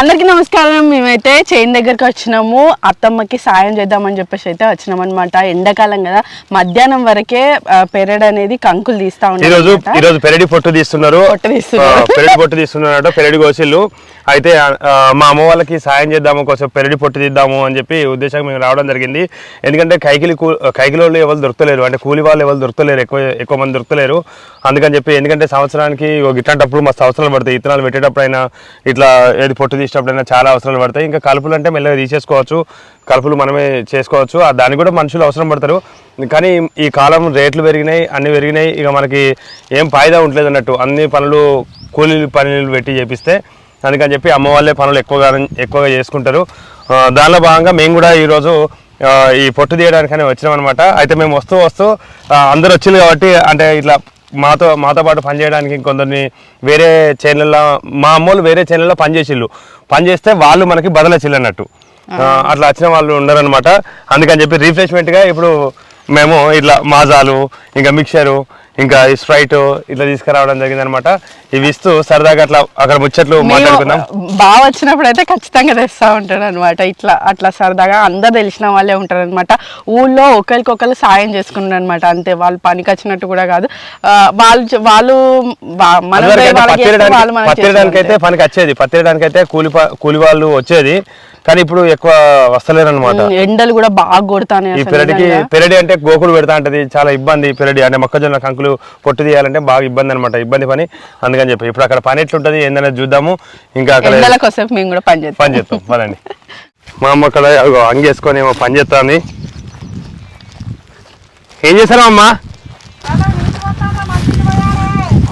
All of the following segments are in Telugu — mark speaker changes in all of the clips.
Speaker 1: అందరికీ నమస్కారం. మేమైతే చైన్ దగ్గరికి వచ్చినాము. అత్తమ్మకి సాయం చేద్దామని చెప్పేసి అయితే వచ్చినాం అనమాట ఎండాకాలం కదా. మధ్యాహ్నం వరకే పెరడ్ అనేది కంకులు తీస్తా
Speaker 2: ఈ రోజు ఈ రోజు పెరడి పొట్టు తీస్తున్నారు.
Speaker 1: పొట్టు తీస్తున్నారు.
Speaker 2: ఆ, పెరడి పొట్టు తీస్తున్నారట. పెరడి కోసిళ్ళు. అయితే ఆ, మా అమ్మ వాళ్ళకి సాయం చేద్దాము కొంచెం పెరడి పొట్టు తీద్దాము అని చెప్పి ఉద్దేశం మేము రావడం జరిగింది. ఎందుకంటే కైకిలి కూ కైకిలి వాళ్ళు ఎవరు దొరకలేరు. అంటే కూలి వాళ్ళు ఎవరు దొరకలేరు. ఎక్కువ ఎక్కువ మంది దొరకలేరు. అందుకని చెప్పి ఎందుకంటే సంవత్సరానికి ఇట్లాంటప్పుడు మస్తు అవసరాలు పడతాయి. ఇత్తనాలు పెట్టేటప్పుడైనా ఇట్లా ఏది పొట్టు తీసేటప్పుడైనా చాలా అవసరాలు పడతాయి. ఇంకా కలుపులు అంటే మెల్లగా తీసేసుకోవచ్చు. కలుపులు మనమే చేసుకోవచ్చు. దానికి కూడా మనుషులు అవసరం పడతారు. కానీ ఈ కాలం రేట్లు పెరిగినాయి అన్ని పెరిగినాయి. ఇక మనకి ఏం ఫాయిదా ఉండలేదు అన్నట్టు. అన్ని పనులు కూలీ పనులు పెట్టి చేపిస్తే అందుకని చెప్పి అమ్మ వాళ్ళే పనులు ఎక్కువగా ఎక్కువగా చేసుకుంటారు. దానిలో భాగంగా మేము కూడా ఈరోజు ఈ పొట్టు తీయడానికనే వచ్చినాం అనమాట అయితే మేము వస్తూ వస్తూ అందరు వచ్చింది కాబట్టి అంటే ఇట్లా మాతో మాతో పాటు పనిచేయడానికి కొందరిని వేరే ఛానల్లో మా అమ్మోళ్ళు వేరే ఛానల్లో పనిచేసిళ్ళు పనిచేస్తే వాళ్ళు మనకి బదలచిల్లు అన్నట్టు అట్లా వచ్చిన వాళ్ళు ఉండరనమాట అందుకని చెప్పి రిఫ్రెష్మెంట్గా ఇప్పుడు మేము ఇట్లా మాజాలు ఇంకా మిక్సరు ఇంకా స్ప్రైట్ ఇట్లా తీసుకురావడం జరిగింది అనమాట ఇవి ఇస్తూ సరదాగా అట్లా అక్కడ ముచ్చట్లు మాట్లాడుకుందాం.
Speaker 1: బాగా వచ్చినప్పుడు అయితే ఖచ్చితంగా తెస్తా ఉంటాడు అనమాట ఇట్లా అట్లా సరదాగా అందరు తెలిసిన వాళ్ళే ఉంటారు అనమాట ఊళ్ళో ఒకరికొకరు సాయం చేసుకున్నారు అనమాట అంతే వాళ్ళు పనికి వచ్చినట్టు కూడా కాదు. వాళ్ళు వాళ్ళు వా- మనం పోయి
Speaker 2: అదివరకైతే
Speaker 1: వాళ్ళకి చేస్తే వాళ్ళు మనకి
Speaker 2: పత్తిరడానికి అయితే
Speaker 1: చేస్తారు
Speaker 2: పనికి వచ్చేది. పత్తిరడానికి అయితే కూలి కూలి వాళ్ళు వచ్చేది. కానీ ఇప్పుడు ఎక్కువ వస్తలేరు అనమాట.
Speaker 1: ఎండలు కూడా బాగా కొడతానే
Speaker 2: ఈ పెరడికి. పెరడి అంటే గోకులు పెడతా ఉంటది. చాలా ఇబ్బంది పెరడి అంటే మొక్కజొన్న కంకులు పొట్టు తీయాలంటే బాగా ఇబ్బంది అనమాట ఇబ్బంది పని. అందుకని చెప్పి ఇప్పుడు అక్కడ పని ఎట్లుంటది ఏందనేది చూద్దాము. ఇంకా అక్కడ
Speaker 1: మేము కూడా పని చేస్తాం.
Speaker 2: పని చేస్తాం. పదండి. మా అమ్మ అక్కడ అగో అంగేసుకొని ఏమో పని చేస్తుంది. ఏం చేస్తారా అమ్మా?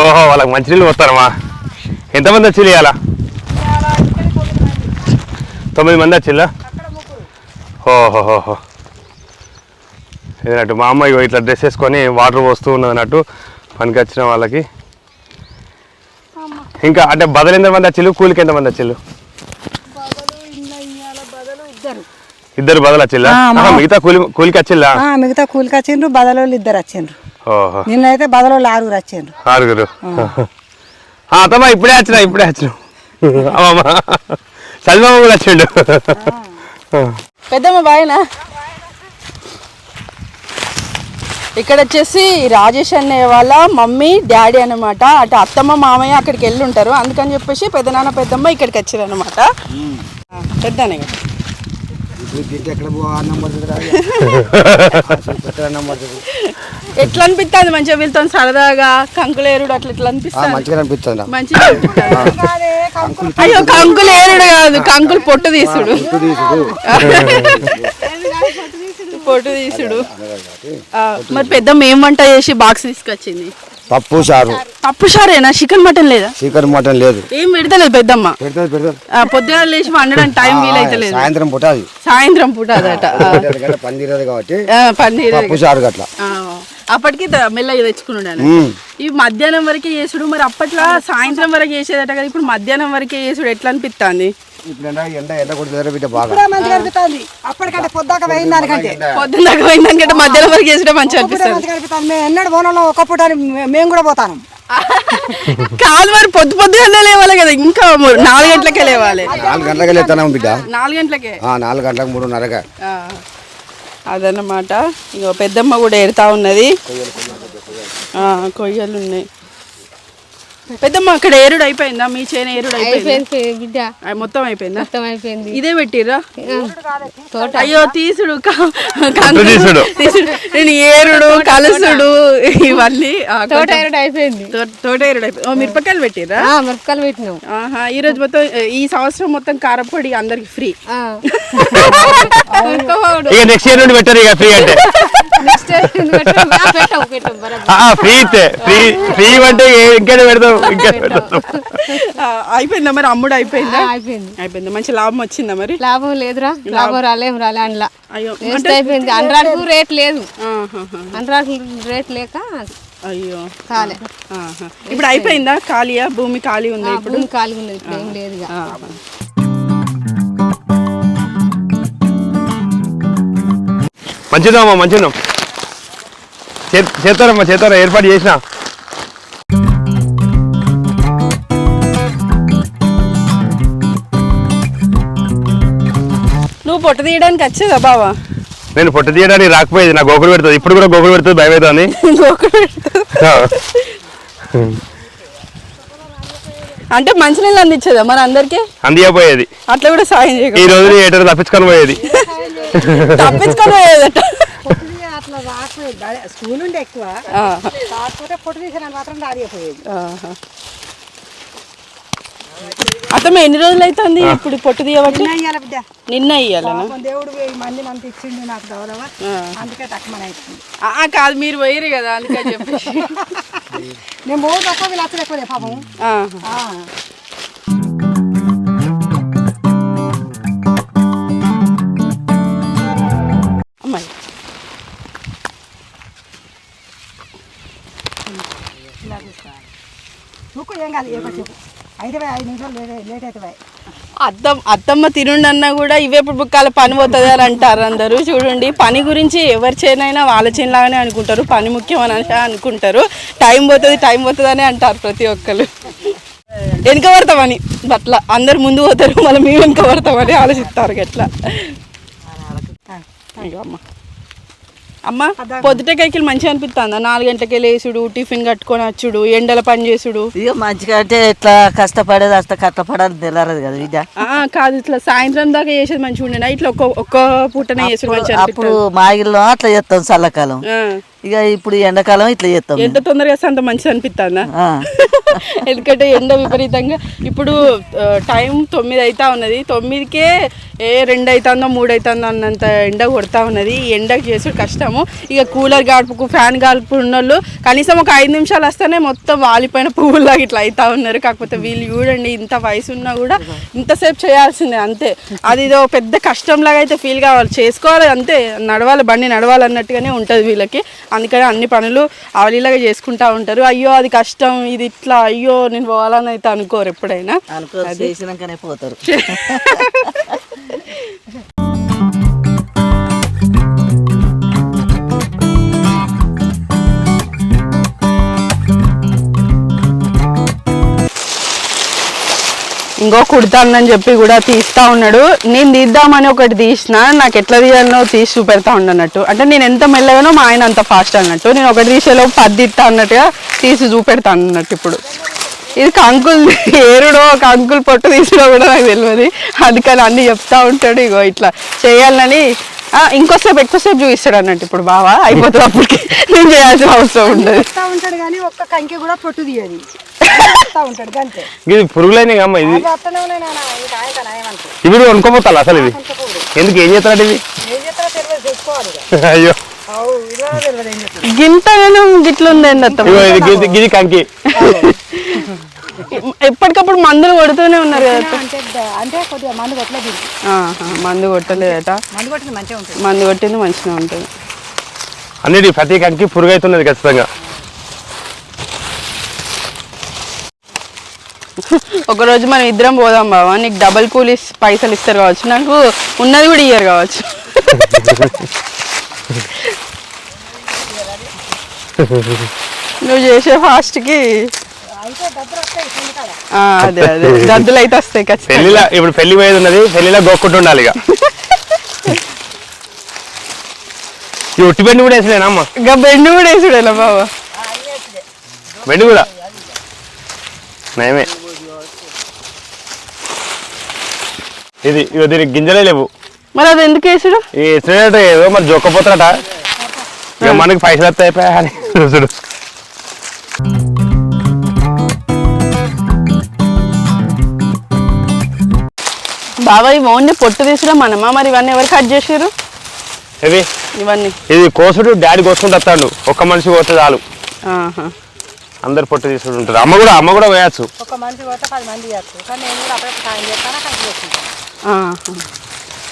Speaker 2: ఓహో వాళ్ళకి మంచినీళ్ళు పోస్తారమ్మా. ఎంతమంది వచ్చి ఇవాళ తొమ్మిది మంది వచ్చిల్లా ఓహోహోహో. ఏదన్నట్టు మా అమ్మ ఇట్లా డ్రెస్ వేసుకొని వాటర్ పోస్తూ ఉన్నది అన్నట్టు పనికి వచ్చిన వాళ్ళకి. ఇంకా అంటే బదులు ఎంతమంది వచ్చిల్లు? కూలికి ఎంతమంది వచ్చిల్లు? ఇద్దరు బదులు వచ్చిల్లా? మిగతా కూలి కూలికి వచ్చిల్లా?
Speaker 3: ఆ, మిగతా కూలికి వచ్చిండ్రు బదలోళ్ళు ఇద్దరు వచ్చిండ్రు.
Speaker 2: ఓహో.
Speaker 3: నిన్నైతే బదలోళ్ళు ఆరుగురు వచ్చిండ్రు.
Speaker 2: ఆరుగురు. ఆ, అత్తమ్మ ఇప్పుడే వచ్చిన ఇప్పుడే వచ్చిన. అమ్మమ్మ. చదివమ్మ కూడా వచ్చిండు.
Speaker 1: పెద్దమ్మ బాయనా ఇక్కడ వచ్చేసి రాజేష్ అనే వాళ్ళ మమ్మీ డాడీ అన్నమాట. అటు అత్తమ్మ మామయ్య అక్కడికి వెళ్ళి ఉంటారు. అందుకని చెప్పేసి పెద్దనాన్న పెద్దమ్మ ఇక్కడికి వచ్చారు అనమాట పెద్దనే ఎట్లా అనిపిస్తుంది మంచిగా వీళ్ళతో సరదాగా? కంకులేరుడు అట్లా ఎట్లా అనిపిస్తుంది?
Speaker 4: మంచిగా అనిపిస్తుంది?
Speaker 1: మంచిగా. అయ్యో కంకులు ఏరుడు కాదు కంకులు పొట్టు తీసుడు. పొట్టు తీసుడు. మరి పెద్దమ్మ ఏం వంట చేసి బాక్స్ తీసుకొచ్చింది.
Speaker 4: పప్పు చారు.
Speaker 1: పప్పు షారేనా చికెన్ మటన్ లేదా?
Speaker 4: చికెన్ మటన్ లేదు.
Speaker 1: ఏం పెడతలేదు పెద్దమ్మ?
Speaker 4: పెడతాది
Speaker 1: పొద్దున లేచి వండడానికి టైం వీలైతలేదు
Speaker 4: సాయంత్రం పుట్టాది
Speaker 1: సాయంత్రం పూట అదట.
Speaker 4: తీరదు కాబట్టి పప్పు చారు గట్ల.
Speaker 1: అప్పటికి మెల్లగా తెచ్చుకున్నాడు
Speaker 4: మ్మ్.
Speaker 1: ఇవి మధ్యాహ్నం వరకే చేసుడు మరి అప్పట్లో సాయంత్రం వరకు చేసేదట కదా ఇప్పుడు మధ్యాహ్నం వరకే చేసుడు ఎట్లా అనిపిస్తుంది
Speaker 4: ఇప్పుడు ఎండ ఎండ ఎండ కొడుతుంది బిడ్డ బాగా.
Speaker 3: ఇప్పుడే మంచిగా అనిపిస్తుంది అప్పటికంటే పొద్దాక పోయిన దానికంటే
Speaker 1: పొద్దున్న పోయిందానికంటే వరకు
Speaker 3: ఇప్పుడే
Speaker 1: అనిపిస్తుంది
Speaker 3: మంచిగా అనిపిస్తుంది. మేము ఎన్నడు పోనంలో కూడా పోతాను.
Speaker 1: కాదు మరి పొద్దు పొద్దుగానే లేవాలి కదా ఇంకా నాలుగు గంటలకే లేవాలి.
Speaker 4: నాలుగు గంటలకి వెళ్తాను బిడ్డ.
Speaker 1: నాలుగు గంటలకే?
Speaker 4: ఆ, నాలుగు గంటలకు మూడున్నరగా
Speaker 1: ఆ, అదన్నమాట. ఇగో పెద్దమ్మ కూడా ఏరుతా ఉన్నది. ఆ, కొయ్యలు ఉన్నాయి. పెద్దమ్మ అక్కడ ఏరుడు అయిపోయిందా? మీ చేను ఏరుడు అయిపోయింది?
Speaker 5: బిడ్డ.
Speaker 1: మొత్తం అయిపోయిందా?
Speaker 5: మొత్తం అయిపోయింది.
Speaker 1: ఇదే పెట్టిర్రా?
Speaker 5: తోట.
Speaker 1: అయ్యో తీసుడు
Speaker 2: తీసుడు.
Speaker 1: తీసుడు. నేను ఏరుడు కలుసుడు ఇవన్నీ
Speaker 5: తోట ఎరడు అయిపోయింది.
Speaker 1: తోట ఏరుడు అయిపోయింది ఓ మిరపకాయలు పెట్టిర్రా?
Speaker 5: ఆ, మిరపకాయలు పెట్టినాం.
Speaker 1: ఆహా ఈ రోజు మొత్తం ఈ సంవత్సరం మొత్తం కారపొడి అందరికి ఫ్రీ.
Speaker 2: ఇక నెక్స్ట్ ఇయర్ నుండి పెట్టారు ఇక ఫ్రీ అంటే. ఫ్రీ ఫ్రీ ఫ్రీ అంటే ఇంకేదో పెడతాం. ఇంకా
Speaker 1: అయిపోయిందా మరి? అమ్ముడు అయిపోయిందా?
Speaker 5: అయిపోయింది.
Speaker 1: అయిపోయింది? మంచి లాభం వచ్చిందా మరి?
Speaker 5: లాభం లేదురా. లాభం. రాలేం రాలే అందులో.
Speaker 1: అయ్యో
Speaker 5: వేస్ట్ అయిపోయింది. అండ్రాకు రేట్ లేదు. అండ్రాకు రేట్ లేక
Speaker 1: అయ్యో.
Speaker 5: కాలే.
Speaker 1: ఆహా. ఇప్పుడు అయిపోయిందా? ఖాళీయా? భూమి ఖాళీ ఉంది
Speaker 5: ఇప్పుడు? ఏం లేదు ఇక.
Speaker 1: ఆహా.
Speaker 2: మంచిదమ్మా మంచిదాం. చేస్తారమ్మా చేస్తారా? ఏర్పాటు చేసిన?
Speaker 1: పొట్ట తీయడానికి వచ్చేదా బావా?
Speaker 2: నేను పొట్టు తీయడానికి రాకపోయేది నా గోకుడు పెడుతుంది. ఇప్పుడు కూడా గోకుడు పెడుతుంది భయం అవుతుంది
Speaker 1: ఇంకొకటి అంటే మంచినీళ్ళు అందించేదా మరి అందరికి?
Speaker 2: అందియపోయేది
Speaker 1: అట్లా కూడా సాయం
Speaker 2: ఈ రోజు ఏటారు తప్పించుకొని పోయేది.
Speaker 1: తప్పించుకొని పోయేదట.
Speaker 3: పొట్టు అట్లా రాకపోయేది స్కూల్ ఉండే ఎక్కువ.
Speaker 1: ఆహా.
Speaker 3: కాకపోతే పొట్టు తీసిన మాత్రం దాడిపోయేది
Speaker 1: ఆహా. అత్తమ్మ ఎన్ని రోజులు అవుతుంది ఇప్పుడు పొట్టు తీయబట్టి? నిన్న
Speaker 3: దేవుడు ఈ మందిని అంత ఇచ్చిండు నాకు గౌరవ. అందుకే తక్కువ అవుతుంది
Speaker 1: ఆ, కాదు మీరు పోయిరు కదా అందుకని చెప్పేసి
Speaker 3: నేను వీళ్ళు అసలు పాపం.
Speaker 1: అమ్మాయి.
Speaker 3: ఏం కాదు ఏ చెప్పు
Speaker 1: అత్తం అత్తమ్మ తినుండన్నా కూడా ఇవే ఇప్పుడు బుక్కాల పని పోతుంది అని అంటారు అందరూ. చూడండి పని గురించి ఎవరి చేనైనా వాళ్ళ చేనులాగానే అనుకుంటారు. పని ముఖ్యం అని అనుకుంటారు. టైం పోతుంది టైం పోతుంది అంటారు ప్రతి ఒక్కరు వెనుక పడతామని అట్లా అందరు ముందు పోతారు మళ్ళీ మేము వెనుక పడతామని ఆలోచిస్తారు అయ్యో అమ్మ. అమ్మ పొద్దుటకైకి మంచిగా అనిపిస్తుందా నాలుగు గంటలకి లేసుడు టిఫిన్ కట్టుకొని వచ్చుడు ఎండల పని చేసుడు.
Speaker 6: ఇక మంచిగా అంటే ఎట్లా కష్టపడేది అట్లా కష్టపడాలి తెల్లరదు కదా విద్య
Speaker 1: ఆ, కాదు ఇట్లా సాయంత్రం దాకా చేసేది మంచిగా ఉండేనా ఇట్లా ఒక్క ఒక్క పూటనే చేసుడు మంచిగా
Speaker 6: అప్పుడు మాగిల్లో అట్లా చేస్తాం చల్లకాలం. ఇక ఇప్పుడు ఎండాకాలం ఇట్లా చేస్తాం
Speaker 1: ఎంత తొందరగా అంత మంచిగా అనిపిస్తుందా. ఎందుకంటే ఎండ విపరీతంగా. ఇప్పుడు టైం తొమ్మిది అవుతా ఉన్నది. తొమ్మిదికే ఏ రెండు అవుతుందో మూడు అవుతుందో అన్నంత ఎండ కొడతా ఉన్నది. ఈ ఎండకు చేసుడు కష్టము. ఇక కూలర్ గాడుపుకు ఫ్యాన్ గాడుపు ఉన్నోళ్ళు కనీసం ఒక ఐదు నిమిషాలు వస్తేనే మొత్తం వాలిపోయిన పువ్వులాగా ఇట్లా అవుతా ఉన్నారు. కాకపోతే వీళ్ళు చూడండి ఇంత వయసు ఉన్నా కూడా ఇంతసేపు చేయాల్సిందే అంతే. అది ఇదో పెద్ద కష్టంలాగా అయితే ఫీల్ కావాలి. చేసుకోవాలి అంతే. నడవాలి బండి నడవాలి అన్నట్టుగానే ఉంటుంది వీళ్ళకి. అందుకని అన్ని పనులు అవలీలాగా చేసుకుంటా ఉంటారు. అయ్యో అది కష్టం ఇది ఇట్లా అయ్యో నేను పోవాలని అయితే అనుకోరు ఎప్పుడైనా.
Speaker 6: అనుకో చేసినాకనే పోతారు.
Speaker 1: ఇంకో కుడతానని చెప్పి కూడా తీస్తా ఉన్నాడు. నేను తీద్దామని ఒకటి తీసిన నాకు ఎట్లా తీయాలనో తీసి చూపెడతా ఉండనట్టు. అంటే నేను ఎంత మెల్లగానో మా ఆయన అంత ఫాస్ట్ అన్నట్టు. నేను ఒకటి తీసేలోపు పది తీస్తా అన్నట్టుగా తీసి చూపెడతా అన్నట్టు ఇప్పుడు. ఇది కంకుల్ ఏరుడో ఒక అంకుల్ పొట్టు తీసినా కూడా నాకు తెలియదు అందుకని అన్ని చెప్తా ఉంటాడు ఇగో ఇట్లా చేయాలని. ఇంకోసేపు ఎక్కువసేపు చూపిస్తాడు అన్నట్టు ఇప్పుడు బావా. అయిపోతుంది అప్పటికి. నేను చేయాల్సిన అవసరం ఉండదు.
Speaker 3: ఉంటాడు కానీ ఒక్క కంకి కూడా పొట్టు తీయదు. ఉంటాడు అంతే
Speaker 2: ఇది పురుగులైన అమ్మ ఇది. ఇప్పుడు వండుకోపోతాను అసలు ఇది ఎందుకు ఏం చేస్తాడు ఇది. అయ్యో.
Speaker 1: గింతగాను గిట్లుందండి
Speaker 2: గిది గిది కంకి.
Speaker 1: ఎప్పటికప్పుడు మందులు కొడుతూనే ఉన్నారు కదా.
Speaker 3: అంటే కొద్దిగా మందు కొట్టలేదు
Speaker 1: మందు కొట్టలేదట.
Speaker 3: మందు కొట్టింది మంచిగా ఉంటుంది.
Speaker 1: మందు కొట్టింది మంచిగా ఉంటుంది.
Speaker 2: అన్నిటి ప్రతి కంకి పురుగు అవుతున్నది ఖచ్చితంగా.
Speaker 1: ఒకరోజు మనం ఇద్దరం పోదాం బావా. నీకు డబల్ కూలీ పైసలు ఇస్తారు కావచ్చు. నాకు ఉన్నది కూడా ఇయ్యరు కావచ్చు. నువ్వు చేసే ఫాస్ట్కి
Speaker 3: కింది
Speaker 1: అదే అదే. దద్దులు అయితే వస్తాయి ఖచ్చితంగా.
Speaker 2: పెళ్ళిలో ఇప్పుడు పెళ్ళి పోయేది ఉన్నది పెళ్ళిలో గోక్కుంటూ ఉండాలి ఇక. ఈ ఉట్టి బెండి కూడా వేసలేనా అమ్మ?
Speaker 1: ఇంకా బెండు కూడా వేసుడేలా బావా?
Speaker 2: బెండి కూడా? నయమే. ఇది ఇగో దీనికి గింజలే లేవు.
Speaker 1: మరి అది ఎందుకు వేసుడు
Speaker 2: ఎసిడేట్ ఏదో మరి జొక్కపోతారట ఇక మనకి పైసలు వస్తాయి అని. చూడు.
Speaker 1: బావా ఇవి ఓన్లీ పొట్టు తీసుడా మనమా? మరి ఇవన్నీ ఎవరు కట్ చేసారు
Speaker 2: ఇది
Speaker 1: ఇవన్నీ.
Speaker 2: ఇది కోసుడు డాడీ కోసుకుంటూ వస్తాడు. ఒక్క మనిషి కోస్తే చాలు.
Speaker 1: ఆహా.
Speaker 2: అందరు పొట్టు తీసుకుంటూ ఉంటారు అమ్మ కూడా అమ్మ కూడా వేయచ్చు
Speaker 3: ఒక మనిషి కొడితే పది మంది చేస్తారు కానీ నేను కూడా అప్పుడప్పుడు సాయం చేస్తాను చేసుకుంటాను.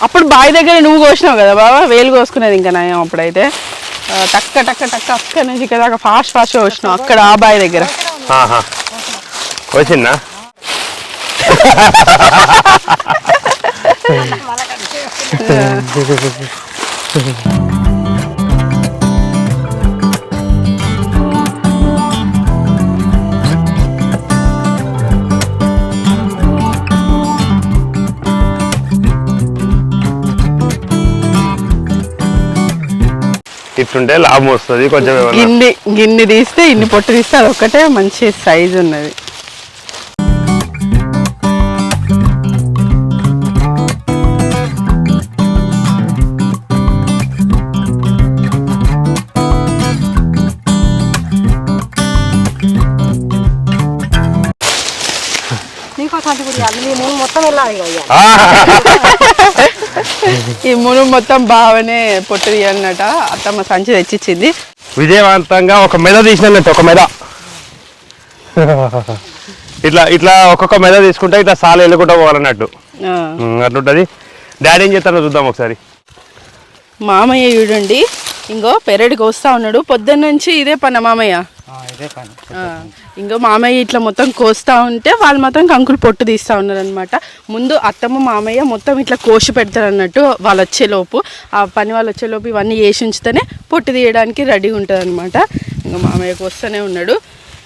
Speaker 1: అప్పుడు బావి దగ్గర నువ్వు కోసినావు కదా బాబా వేలు కోసుకునేది ఇంకా నయం అప్పుడైతే. టక్క టక్క టక్క అక్కడ నుంచి ఇక్కడ ఫాస్ట్ ఫాస్ట్గా వచ్చినావు అక్కడ ఆ బావి దగ్గర.
Speaker 2: కోసిందా? Yeah. ఇట్లుంటే లాభం వస్తుంది కొంచెం
Speaker 1: గిన్ని గిన్ని తీస్తే ఇన్ని పొట్టు తీస్తే అదొక్కటే మంచి సైజ్ ఉన్నది.
Speaker 3: నీకు కూడా మొత్తం వెళ్ళాలి!
Speaker 1: ఈ మును మొత్తం బాగానే పొట్టు తీయన్నట అత్తమ్మ సంచి తెచ్చిచ్చింది.
Speaker 2: విజయవంతంగా ఒక మెద తీసినట్టు ఒక మెద. ఇట్లా ఇట్లా ఒక్కొక్క మెద తీసుకుంటే ఇట్లా సాలు వెళ్ళకుండా పోవాలన్నట్టు. అట్లుంటది. డాడీ ఏం చేస్తారో చూద్దాం ఒకసారి.
Speaker 1: మామయ్య చూడండి. ఇంకో పెరడికి వస్తా ఉన్నాడు. పొద్దున్న నుంచి ఇదే పని మామయ్య.
Speaker 7: ఇదే పని.
Speaker 1: ఆ, ఇంకో మామయ్య ఇట్లా మొత్తం కోస్తా ఉంటే వాళ్ళు మొత్తం కంకులు పొట్టు తీస్తా ఉన్నారు అనమాట ముందు అత్తమ్మ మామయ్య మొత్తం ఇట్లా కోసి పెడతారు అన్నట్టు వాళ్ళు వచ్చేలోపు. ఆ పని వాళ్ళు వచ్చేలోపు ఇవన్నీ వేసి ఉంచితేనే పొట్టు తీయడానికి రెడీ ఉంటుంది అనమాట ఇంకా మామయ్య కోస్తూనే ఉన్నాడు.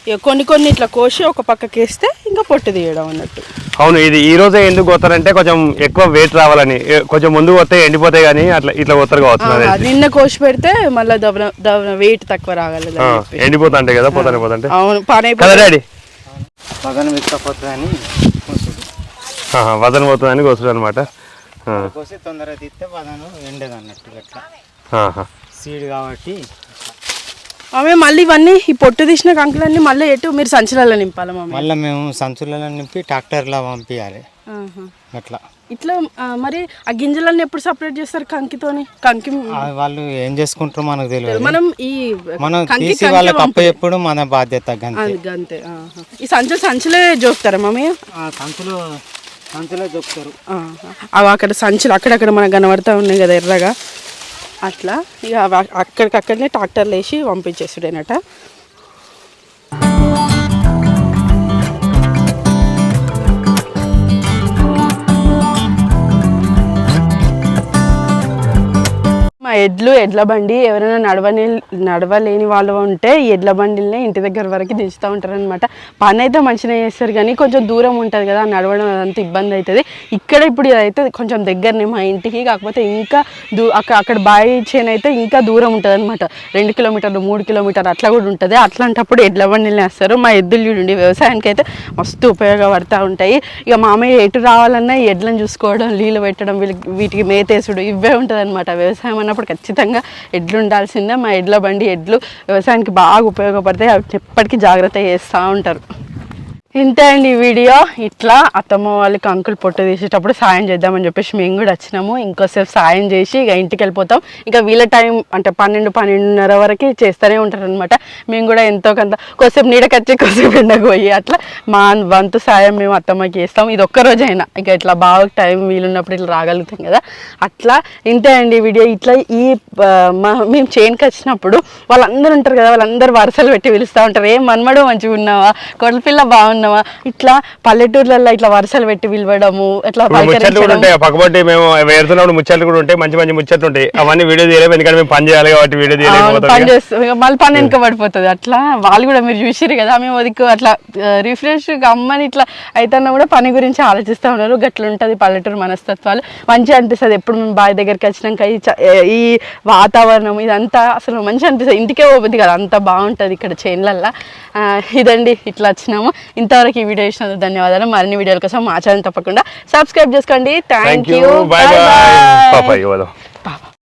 Speaker 1: ఇక కొన్ని కొన్ని ఇట్లా కోసి ఒక పక్కకి వేస్తే ఇంకా పొట్టు తీయడం అన్నట్టు.
Speaker 2: అవును ఇది ఈ రోజే ఎందుకు పోతారంటే కొంచెం ఎక్కువ వెయిట్ రావాలని. కొంచెం ముందు పోతే ఎండిపోతాయి కానీ అట్లా ఇట్లా పోతారు కావచ్చు.
Speaker 1: నిన్న కోసి పెడితే మళ్ళీ దవన దవన వెయిట్ తక్కువ రాగలదు
Speaker 2: ఆ, ఎండిపోతాంటాయి కదా పోతానే పోతాంటే?
Speaker 1: అవును పని
Speaker 2: కదా డాడీ?
Speaker 7: విక్కపోతుందని
Speaker 2: ఆహా, వదన పోతుందని కోసుడు అనమాట
Speaker 7: కోసి తొందరగా తీస్తే పదను ఎండేది అన్నట్టు సీడ్ కాబట్టి
Speaker 1: ఆమె మళ్ళీ ఇవన్నీ ఈ పొట్టు తీసిన కంకులన్నీ మళ్ళీ ఎటు మీరు సంచులలో నింపాలి మమ్మీ
Speaker 7: మళ్ళీ మేము సంచులలో నింపి ట్రాక్టర్లో పంపించాలి. అట్లా
Speaker 1: ఇట్లా మరి ఆ గింజలన్నీ ఎప్పుడు సపరేట్ చేస్తారు కంకితోని కంకి
Speaker 7: వాళ్ళు ఏం చేసుకుంటారో మనకు తెలియదు
Speaker 1: మనం ఈ
Speaker 7: మనం
Speaker 1: కంకి
Speaker 7: తీసి వాళ్ళకి అప్ప. ఎప్పుడు మన బాధ్యత
Speaker 1: అంతే. ఈ సంచులు సంచులే జోకుతారా మమ్మీ
Speaker 7: ఆ సంచులు సంచులో చెప్తారు
Speaker 1: ఆహా. అవి అక్కడ సంచులు అక్కడక్కడ మనకు కనబడతా ఉన్నాయి కదా ఎర్రగా అట్లా. ఇక అక్కడికక్కడనే ట్రాక్టర్లు వేసి పంపించేసుడేనట. ఎడ్లు ఎడ్ల బండి ఎవరైనా నడవని నడవలేని వాళ్ళు ఉంటే ఎడ్ల బండిల్ని ఇంటి దగ్గర వరకు దించుతూ ఉంటారు అనమాట పని అయితే మంచిగా చేస్తారు కానీ కొంచెం దూరం ఉంటుంది కదా నడవడం అంత ఇబ్బంది అవుతుంది ఇక్కడ ఇప్పుడు అయితే కొంచెం దగ్గరనే మా ఇంటికి కాకపోతే ఇంకా దూ అక్కడ అక్కడ బాయి చేను అయితే ఇంకా దూరం ఉంటుంది అనమాట రెండు కిలోమీటర్లు మూడు కిలోమీటర్లు అట్లా కూడా ఉంటుంది. అట్లాంటప్పుడు ఎడ్ల బండిల్ని వేస్తారు. మా ఎద్దులు చూడండి వ్యవసాయానికి అయితే మస్తు ఉపయోగపడతా ఉంటాయి. ఇక మామయ్య ఎటు రావాలన్నా ఎడ్లను చూసుకోవడం నీళ్ళు పెట్టడం వీళ్ళకి వీటికి మేతేసుడు ఇవే ఉంటుంది అనమాట వ్యవసాయం అన్నప్పుడు ఖచ్చితంగా ఎడ్లు ఉండాల్సిందే. మా ఎడ్ల బండి ఎడ్లు వ్యవసాయానికి బాగా ఉపయోగపడతాయి. అవి ఎప్పటికీ జాగ్రత్త చేస్తూ ఉంటారు. ఇంతే అండి వీడియో. ఇట్లా అత్తమ్మ వాళ్ళకి అంకుల్ పొట్టు తీసేటప్పుడు సాయం చేద్దామని చెప్పేసి మేము కూడా వచ్చినాము. ఇంకోసేపు సాయం చేసి ఇక ఇంటికి వెళ్ళిపోతాం. ఇంకా వీళ్ళ టైం అంటే పన్నెండు పన్నెండున్నర వరకు చేస్తూనే ఉంటారు అనమాట మేము కూడా ఎంతో కొంత కొద్దిసేపు నీడకొచ్చి కొద్దిసేపు ఎండకు పోయి అట్లా మా వంతు సాయం మేము అత్తమ్మకి చేస్తాం. ఇది ఒక్క రోజైనా. ఇక ఇట్లా బాగా టైం వీలున్నప్పుడు ఇట్లా రాగలుగుతాం కదా. అట్లా ఇంతే అండి ఈ వీడియో. ఇట్లా ఈ మా మేము చేనుకి వచ్చినప్పుడు వాళ్ళందరూ ఉంటారు కదా వాళ్ళందరూ వరుసలు పెట్టి పిలుస్తూ ఉంటారు. ఏం మన్మడు మంచిగా ఉన్నావా కొడపిల్ల బాగున్నావా ఇట్లా పల్లెటూర్లలో ఇట్లా వరుసలు పెట్టి పిలవడము ఇట్లా
Speaker 2: ముచ్చట్లు కూడా ఉంటాయి. మేము వేరుతున్నప్పుడు ముచ్చట్లు కూడా ఉంటాయి. మంచి మంచి ముచ్చట్లు ఉంటాయి. అవన్నీ వీడియో తీయలేము. ఎందుకంటే మేము పని చేయాలి కాబట్టి వీడియో
Speaker 1: పని
Speaker 2: తీయలేకపోతాం
Speaker 1: చేస్తాం ఇక మళ్ళీ పని వెనక పడిపోతుంది అట్లా వాళ్ళు కూడా మీరు చూసిరు కదా మేము వదికు అట్లా రిఫ్రెష్ అమ్మని ఇట్లా అయితేనా కూడా పని గురించి ఆలోచిస్తూ ఉన్నారు. గట్ల ఉంటుంది పల్లెటూరు మనస్తత్వాలు. మంచిగా అనిపిస్తుంది. ఎప్పుడు మేము బావి దగ్గరికి వచ్చినాక ఈ వాతావరణం ఇదంతా అసలు మంచిగా అనిపిస్తుంది. ఇంటికే పోతుంది కదా. అంత బాగుంటుంది ఇక్కడ చేన్లల్లో ఇదండి ఇట్లా వచ్చినాము. ఇంతవరకు ఈ వీడియో ఇచ్చినందుకు ధన్యవాదాలు. మరిన్ని వీడియోల కోసం మా ఛానల్ తప్పకుండా సబ్స్క్రైబ్ చేసుకోండి. Thank you
Speaker 2: bye bye